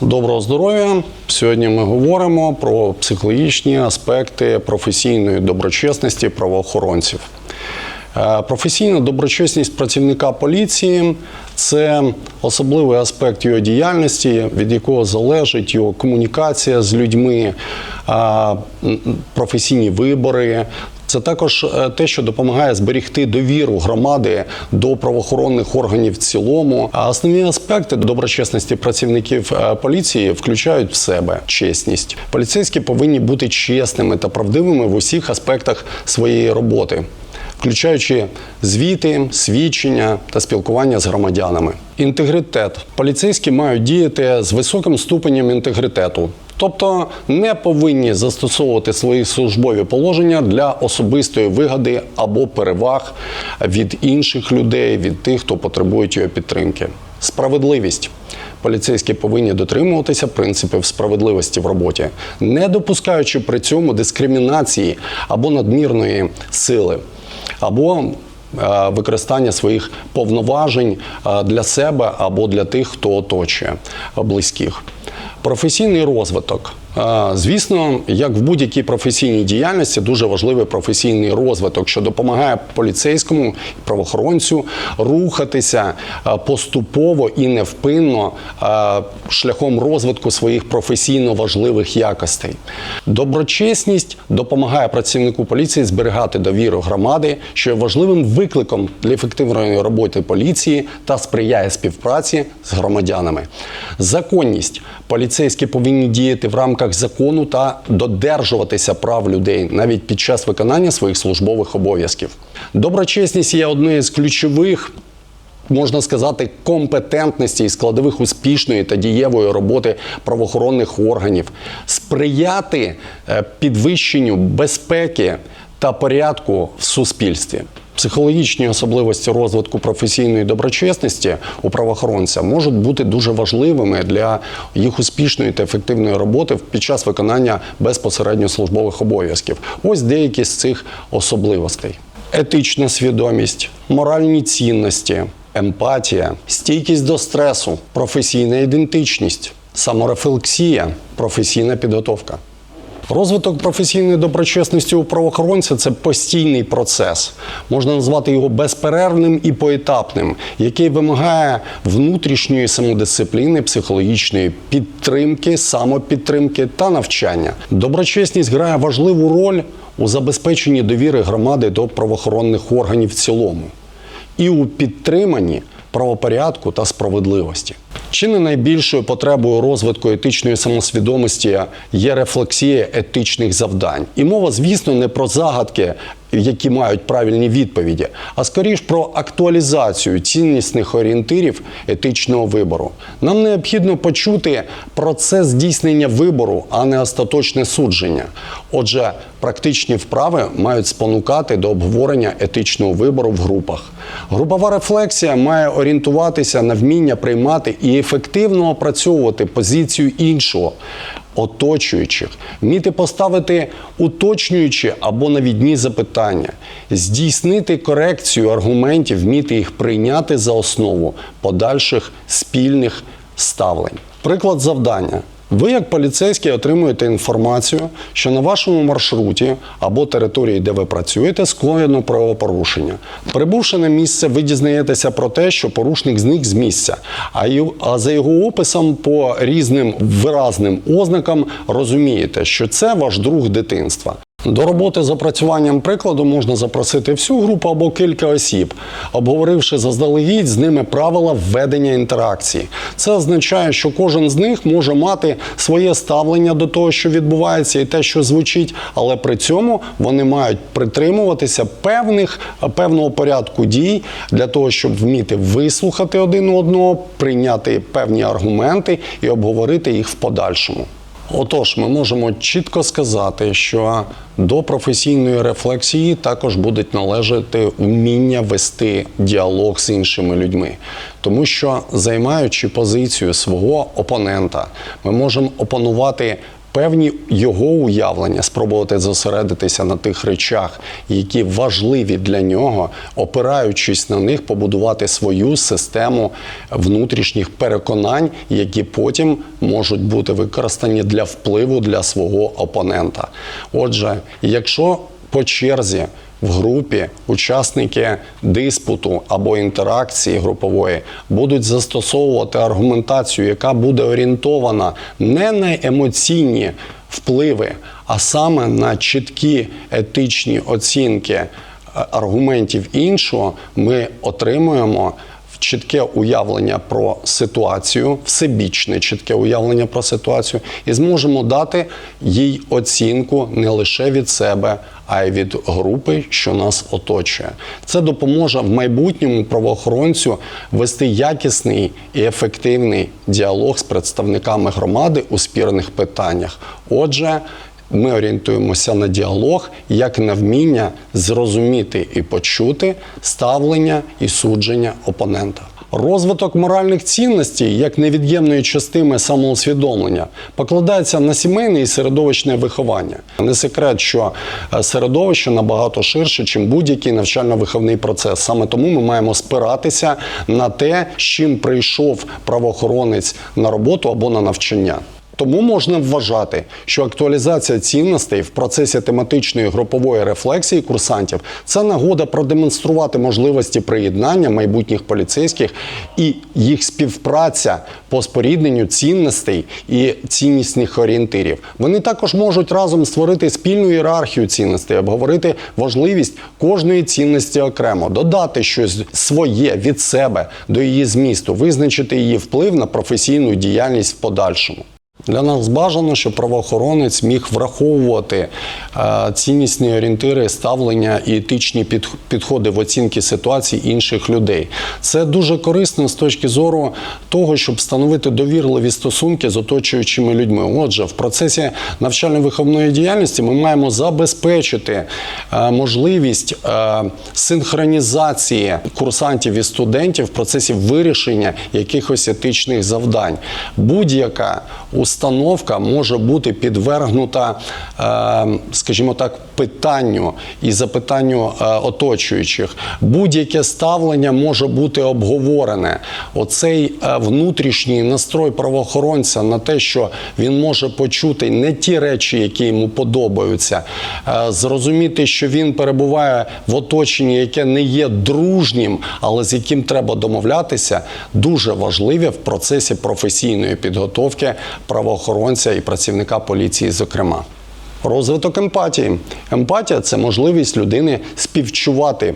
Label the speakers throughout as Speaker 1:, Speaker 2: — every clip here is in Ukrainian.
Speaker 1: Доброго здоров'я! Сьогодні ми говоримо про психологічні аспекти професійної доброчесності правоохоронців. Е, Професійна доброчесність працівника поліції це особливий аспект його діяльності, від якого залежить його комунікація з людьми, професійні вибори. Це також е, те, що допомагає зберегти довіру громади до правоохоронних органів в цілому. А основні аспекти доброчесності працівників е, поліції включають в себе чесність. Поліцейські повинні бути чесними та правдивими в усіх аспектах своєї роботи включаючи звіти, свідчення та спілкування з громадянами. Інтегритет. Поліцейські мають діяти з високим ступенем інтегритету. Тобто не повинні застосовувати свої службові положення для особистої вигоди або переваг від інших людей, від тих, хто потребує його підтримки. Справедливість. Поліцейські повинні дотримуватися принципів справедливості в роботі, не допускаючи при цьому дискримінації або надмірної сили або е, використання своїх повноважень е, для себе або для тих, хто оточує близьких. Професійний розвиток. Звісно, як в будь-якій професійній діяльності, дуже важливий професійний розвиток, що допомагає поліцейському правоохоронцю рухатися поступово і невпинно шляхом розвитку своїх професійно важливих якостей. Доброчесність допомагає працівнику поліції зберігати довіру громади, що є важливим викликом для ефективної роботи поліції та сприяє співпраці з громадянами. Законність поліцейські повинні діяти в рамках закону та додержуватися прав людей навіть під час виконання своїх службових обов'язків. Доброчесність є однією з ключових можна сказати, компетентності і складових успішної та дієвої роботи правоохоронних органів, сприяти е, підвищенню безпеки та порядку в суспільстві. Психологічні особливості розвитку професійної доброчесності у правоохоронця можуть бути дуже важливими для їх успішної та ефективної роботи під час виконання безпосередньо службових обов'язків. Ось деякі з цих особливостей: етична свідомість, моральні цінності, емпатія, стійкість до стресу, професійна ідентичність, саморефлексія, професійна підготовка. Розвиток професійної доброчесності у правоохоронця це постійний процес. Можна назвати його безперервним і поетапним, який вимагає внутрішньої самодисципліни, психологічної підтримки, самопідтримки та навчання. Доброчесність грає важливу роль у забезпеченні довіри громади до правоохоронних органів в цілому і у підтриманні правопорядку та справедливості. Чи не найбільшою потребою розвитку етичної самосвідомості є рефлексія етичних завдань? І мова, звісно, не про загадки, які мають правильні відповіді, а скоріш про актуалізацію ціннісних орієнтирів етичного вибору. Нам необхідно почути процес здійснення вибору, а не остаточне судження. Отже, практичні вправи мають спонукати до обговорення етичного вибору в групах. Групова рефлексія має орієнтуватися на вміння приймати і ефективно опрацьовувати позицію іншого. Оточуючих, вміти поставити уточнюючі або навідні запитання, здійснити корекцію аргументів, вміти їх прийняти за основу подальших спільних ставлень. Приклад завдання. Ви, як поліцейський, отримуєте інформацію, що на вашому маршруті або території, де ви працюєте, скоєно правопорушення. Прибувши на місце, ви дізнаєтеся про те, що порушник зник з місця, а за його описом по різним виразним ознакам розумієте, що це ваш друг дитинства. До роботи з опрацюванням прикладу можна запросити всю групу або кілька осіб, обговоривши заздалегідь з ними правила введення інтеракції. Це означає, що кожен з них може мати своє ставлення до того, що відбувається, і те, що звучить, але при цьому вони мають притримуватися певних певного порядку дій для того, щоб вміти вислухати один одного, прийняти певні аргументи і обговорити їх в подальшому. Отож, ми можемо чітко сказати, що до професійної рефлексії також будуть належати вміння вести діалог з іншими людьми, тому що займаючи позицію свого опонента, ми можемо опанувати певні його уявлення, спробувати зосередитися на тих речах, які важливі для нього, опираючись на них, побудувати свою систему внутрішніх переконань, які потім можуть бути використані для впливу для свого опонента. Отже, якщо по черзі в групі учасники диспуту або інтеракції групової будуть застосовувати аргументацію, яка буде орієнтована не на емоційні впливи, а саме на чіткі етичні оцінки е, аргументів. Іншого, ми отримуємо чітке уявлення про ситуацію, всебічне чітке уявлення про ситуацію, і зможемо дати їй оцінку не лише від себе, а й від групи, що нас оточує. Це допоможе в майбутньому правоохоронцю вести якісний і ефективний діалог з представниками громади у спірних питаннях. Отже, ми орієнтуємося на діалог як на вміння зрозуміти і почути ставлення і судження опонента. Розвиток моральних цінностей як невід'ємної частини самоусвідомлення покладається на сімейне і середовищне виховання. Не секрет, що е, середовище набагато ширше, ніж будь-який навчально-виховний процес. Саме тому ми маємо спиратися на те, з чим прийшов правоохоронець на роботу або на навчання. Тому можна вважати, що актуалізація цінностей в процесі тематичної групової рефлексії курсантів це нагода продемонструвати можливості приєднання майбутніх поліцейських і їх співпраця по спорідненню цінностей і ціннісних орієнтирів. Вони також можуть разом створити спільну ієрархію цінностей, обговорити важливість кожної цінності окремо, додати щось своє від себе до її змісту, визначити її вплив на професійну діяльність в подальшому. Для нас бажано, щоб правоохоронець міг враховувати е, ціннісні орієнтири, ставлення і етичні підходи в оцінці ситуацій інших людей. Це дуже корисно з точки зору того, щоб встановити довірливі стосунки з оточуючими людьми. Отже, в процесі навчально-виховної діяльності ми маємо забезпечити е, можливість е, синхронізації курсантів і студентів в процесі вирішення якихось етичних завдань. Будь-яка установка може бути підвергнута, е, скажімо так, питанню і запитанню е, оточуючих. Будь-яке ставлення може бути обговорене. Оцей е, внутрішній настрой правоохоронця на те, що він може почути не ті речі, які йому подобаються, зрозуміти, що він перебуває в оточенні, яке не є дружнім, але з яким треба домовлятися, дуже важливе в процесі професійної підготовки правоохоронця і працівника поліції, зокрема. Розвиток емпатії. Емпатія це можливість людини співчувати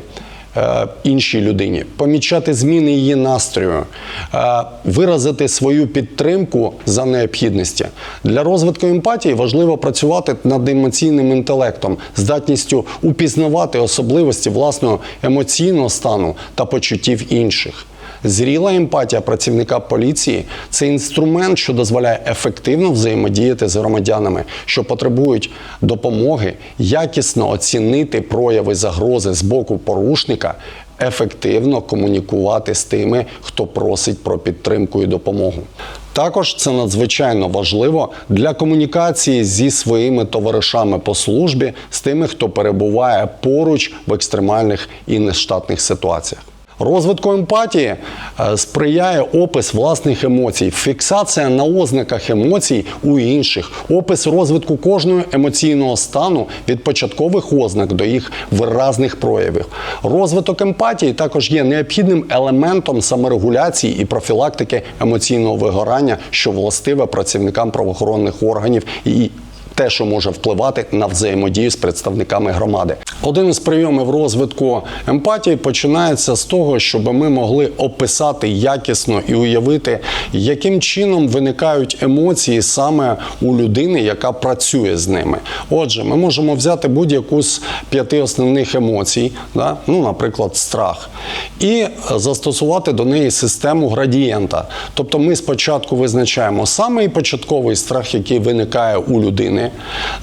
Speaker 1: е, іншій людині, помічати зміни її настрою, е, виразити свою підтримку за необхідності. Для розвитку емпатії важливо працювати над емоційним інтелектом, здатністю упізнавати особливості власного емоційного стану та почуттів інших. Зріла емпатія працівника поліції це інструмент, що дозволяє ефективно взаємодіяти з громадянами, що потребують допомоги, якісно оцінити прояви загрози з боку порушника, ефективно комунікувати з тими, хто просить про підтримку і допомогу. Також це надзвичайно важливо для комунікації зі своїми товаришами по службі, з тими, хто перебуває поруч в екстремальних і нештатних ситуаціях. Розвитку емпатії е, сприяє опис власних емоцій, фіксація на ознаках емоцій у інших, опис розвитку кожного емоційного стану від початкових ознак до їх виразних проявів. Розвиток емпатії також є необхідним елементом саморегуляції і профілактики емоційного вигорання, що властиве працівникам правоохоронних органів і те, що може впливати на взаємодію з представниками громади. Один із прийомів розвитку емпатії починається з того, щоб ми могли описати якісно і уявити, яким чином виникають емоції саме у людини, яка працює з ними. Отже, ми можемо взяти будь-яку з п'яти основних емоцій, да? ну, наприклад, страх, і застосувати до неї систему градієнта. Тобто ми спочатку визначаємо самий початковий страх, який виникає у людини,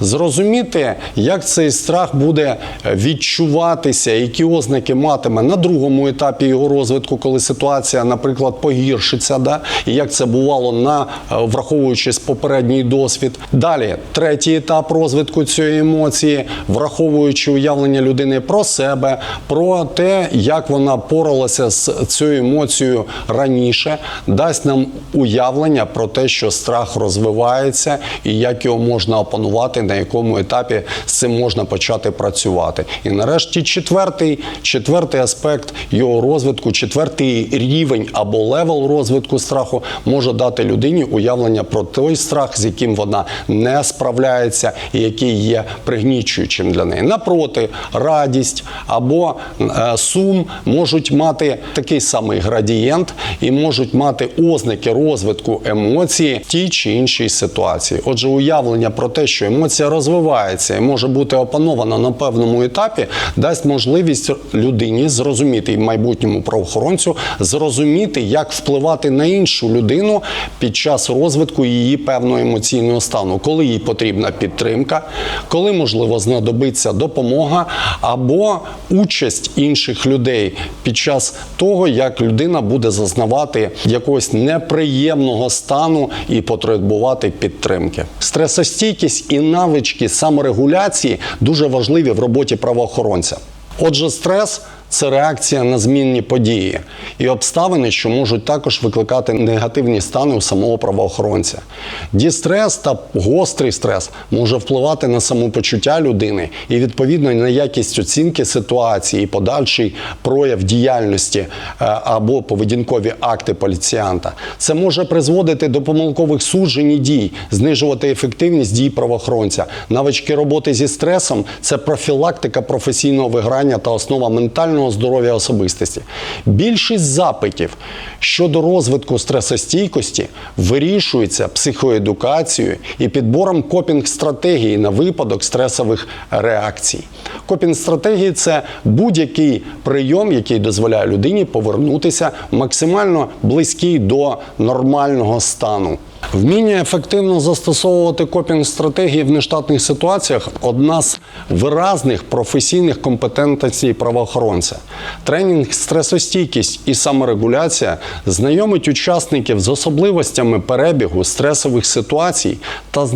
Speaker 1: зрозуміти, як цей страх буде відчуватися, які ознаки матиме на другому етапі його розвитку, коли ситуація, наприклад, погіршиться, да? і як це бувало на е, враховуючи попередній досвід. Далі третій етап розвитку цієї емоції, враховуючи уявлення людини про себе, про те, як вона поралася з цією емоцією раніше, дасть нам уявлення про те, що страх розвивається і як його можна опанувати, на якому етапі з цим можна почати працювати. І нарешті четвертий, четвертий аспект його розвитку, четвертий рівень або левел розвитку страху може дати людині уявлення про той страх, з яким вона не справляється, і який є пригнічуючим для неї. Напроти, радість або е, сум можуть мати такий самий градієнт і можуть мати ознаки розвитку емоції в тій чи іншій ситуації. Отже, уявлення про те, що емоція розвивається і може бути опанована на певному етапі, дасть можливість людині зрозуміти і майбутньому правоохоронцю зрозуміти, як впливати на іншу людину під час розвитку її певного емоційного стану, коли їй потрібна підтримка, коли можливо знадобиться допомога або участь інших людей під час того, як людина буде зазнавати якогось неприємного стану і потребувати підтримки. Стресостійкість і навички саморегуляції дуже важливі в роботі правоохоронця. Отже, стрес це реакція на змінні події і обставини, що можуть також викликати негативні стани у самого правоохоронця. Дістрес та гострий стрес може впливати на самопочуття людини і відповідно на якість оцінки ситуації і подальший прояв діяльності е, або поведінкові акти поліціянта. Це може призводити до помилкових суджень і дій, знижувати ефективність дій правоохоронця. Навички роботи зі стресом це профілактика професійного виграння та основа ментального здоров'я особистості. Більшість запитів щодо розвитку стресостійкості вирішується психоедукацією і підбором копінг-стратегії на випадок стресових реакцій. Копінг-стратегії це будь-який прийом, який дозволяє людині повернутися максимально близький до нормального стану. Вміння ефективно застосовувати копінг-стратегії в нештатних ситуаціях одна з виразних професійних компетентностей правоохоронця. Тренінг, стресостійкість і саморегуляція знайомить учасників з особливостями перебігу стресових ситуацій та з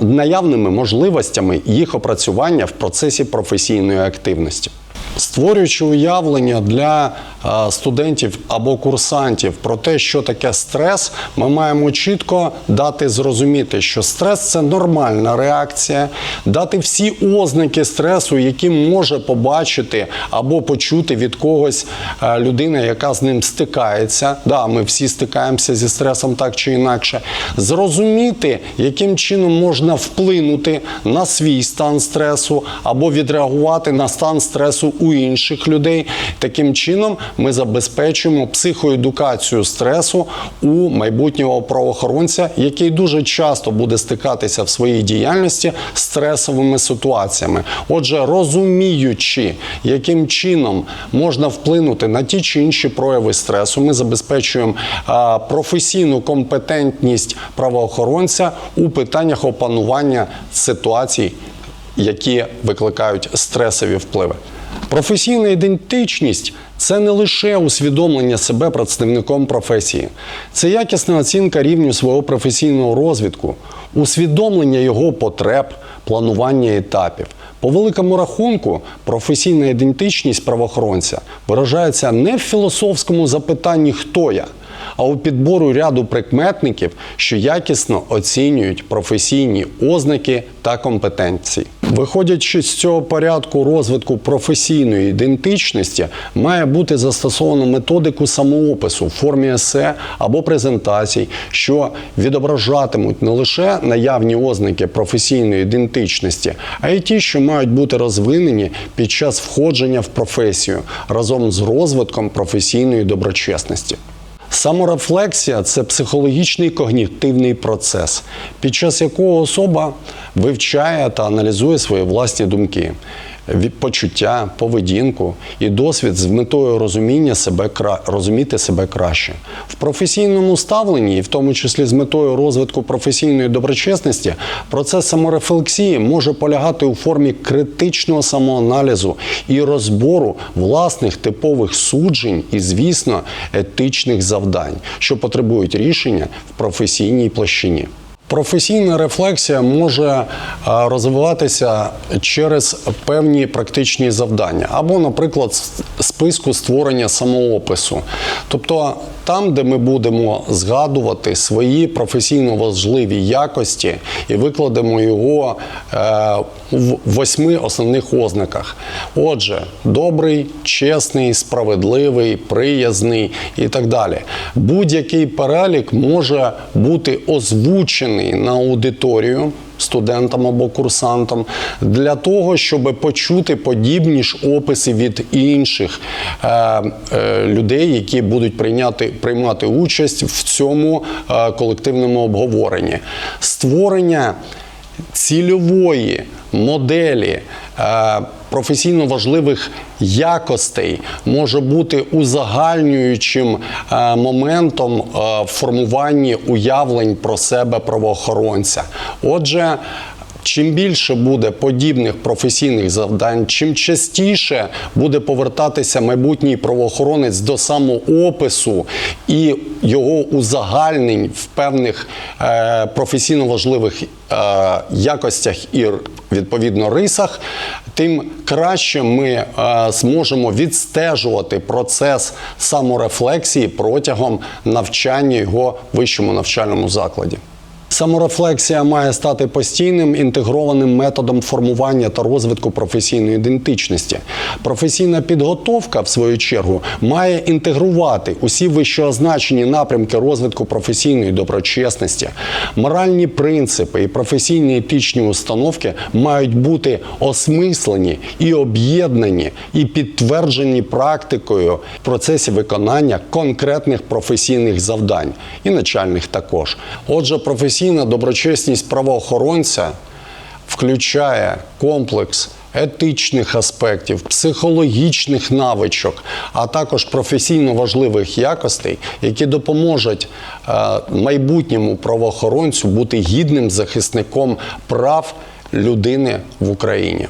Speaker 1: наявними можливостями їх опрацювання в процесі професійної активності. Створюючи уявлення для е, студентів або курсантів про те, що таке стрес, ми маємо чітко дати зрозуміти, що стрес це нормальна реакція, дати всі ознаки стресу, які може побачити або почути від когось е, людина, яка з ним стикається. Да, ми всі стикаємося зі стресом так чи інакше. Зрозуміти, яким чином можна вплинути на свій стан стресу або відреагувати на стан стресу у інших людей. Таким чином ми забезпечуємо психоедукацію стресу у майбутнього правоохоронця, який дуже часто буде стикатися в своїй діяльності з стресовими ситуаціями. Отже, розуміючи, яким чином можна вплинути на ті чи інші прояви стресу, ми забезпечуємо професійну компетентність правоохоронця у питаннях опанування ситуацій, які викликають стресові впливи. Професійна ідентичність це не лише усвідомлення себе представником професії, це якісна оцінка рівню свого професійного розвитку, усвідомлення його потреб, планування етапів. По великому рахунку, професійна ідентичність правоохоронця виражається не в філософському запитанні хто я, а у підбору ряду прикметників, що якісно оцінюють професійні ознаки та компетенції. Виходячи з цього порядку розвитку професійної ідентичності, має бути застосовано методику самоопису в формі есе або презентацій, що відображатимуть не лише наявні ознаки професійної ідентичності, а й ті, що мають бути розвинені під час входження в професію разом з розвитком професійної доброчесності. Саморефлексія це психологічний когнітивний процес, під час якого особа вивчає та аналізує свої власні думки, почуття, поведінку і досвід з метою розуміння себе розуміти себе краще. В професійному ставленні, і в тому числі з метою розвитку професійної доброчесності, процес саморефлексії може полягати у формі критичного самоаналізу і розбору власних типових суджень і, звісно, етичних завдань, що потребують рішення в професійній площині. Професійна рефлексія може е, розвиватися через певні практичні завдання, або, наприклад, списку створення самоопису. Тобто там, де ми будемо згадувати свої професійно важливі якості і викладемо його е, в восьми основних ознаках. Отже, добрий, чесний, справедливий, приязний і так далі. Будь-який перелік може бути озвучений на аудиторію. Студентам або курсантам для того, щоб почути подібні ж описи від інших е, е, людей, які будуть прийняти, приймати участь в цьому е, колективному обговоренні. Створення цільової моделі е, професійно важливих якостей може бути узагальнюючим е, моментом е, в формуванні уявлень про себе правоохоронця. Отже, Чим більше буде подібних професійних завдань, чим частіше буде повертатися майбутній правоохоронець до самоопису і його узагальнень в певних е, професійно важливих е, якостях і відповідно рисах, тим краще ми е, зможемо відстежувати процес саморефлексії протягом навчання його вищому навчальному закладі. Саморефлексія має стати постійним інтегрованим методом формування та розвитку професійної ідентичності. Професійна підготовка, в свою чергу, має інтегрувати усі вищеозначені напрямки розвитку професійної доброчесності. Моральні принципи і професійні етичні установки мають бути осмислені і об'єднані і підтверджені практикою в процесі виконання конкретних професійних завдань і начальних також. Отже, професійна доброчесність правоохоронця включає комплекс етичних аспектів, психологічних навичок, а також професійно важливих якостей, які допоможуть е, майбутньому правоохоронцю бути гідним захисником прав людини в Україні.